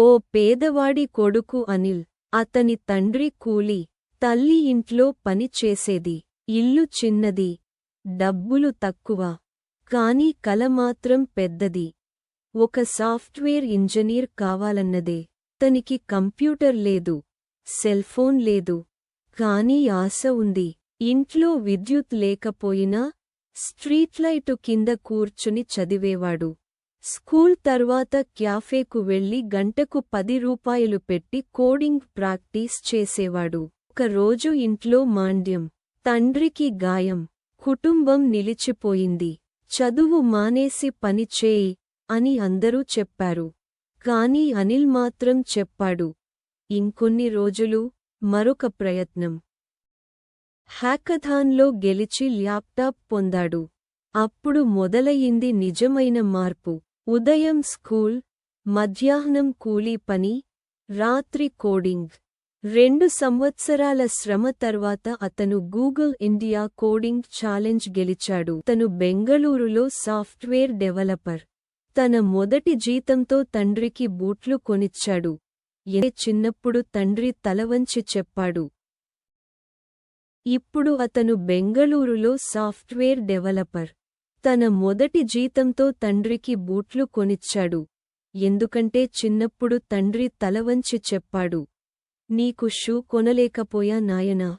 ఓ పేదవాడి కొడుకు అనిల్. అతని తండ్రి కూలి. తల్లి ఇంట్లో పని చేసేది. ఇల్లు చిన్నది. డబ్బులు తక్కువ. కాని కల మాత్రం పెద్దది. ఒక సాఫ్ట్వేర్ ఇంజనీర్ కావాలన్నదే. తనికి కంప్యూటర్ లేదు. సెల్ఫోన్ లేదు. కాని ఆశ ఉంది. ఇంట్లో విద్యుత్ లేకపోయినా స్ట్రీట్లైటు కింద కూర్చుని చదివేవాడు. స్కూల్ తర్వాత క్యాఫేకు వెళ్ళి గంటకు పది రూపాయలు పెట్టి కోడింగ్ ప్రాక్టీస్ చేసేవాడు. ఒకరోజు ఇంట్లో మాండ్యం తండ్రికి గాయం కుటుంబం నిలిచిపోయింది. చదువు మానేసి పని చేయి అని అందరూ చెప్పారు. కాని అనిల్ మాత్రం చెప్పాడు ఇంకొన్ని రోజులు మరొక ప్రయత్నం. హ్యాకథాన్లో గెలిచి ల్యాప్టాప్ పొందాడు. అప్పుడు మొదలయింది నిజమైన మార్పు. ఉదయం స్కూల్ మధ్యాహ్నం కూలీ పని రాత్రి కోడింగ్. రెండు సంవత్సరాల శ్రమ తర్వాత అతను గూగుల్ ఇండియా కోడింగ్ ఛాలెంజ్ గెలిచాడు. తను బెంగళూరులో సాఫ్ట్వేర్ డెవలపర్. తన మొదటి జీతంతో తండ్రికి బూట్లు కొనిచ్చాడు. ఏ చిన్నప్పుడు తండ్రి తలవంచి చెప్పాడు. ఇప్పుడు అతను బెంగళూరులో సాఫ్ట్వేర్ డెవలపర్. తన మొదటి జీతంతో తండ్రికి బూట్లు కొనిచ్చాడు. ఎందుకంటే చిన్నప్పుడు తండ్రి తలవంచి చెప్పాడు. నీకు షూ కొనలేకపోయా నాయనా?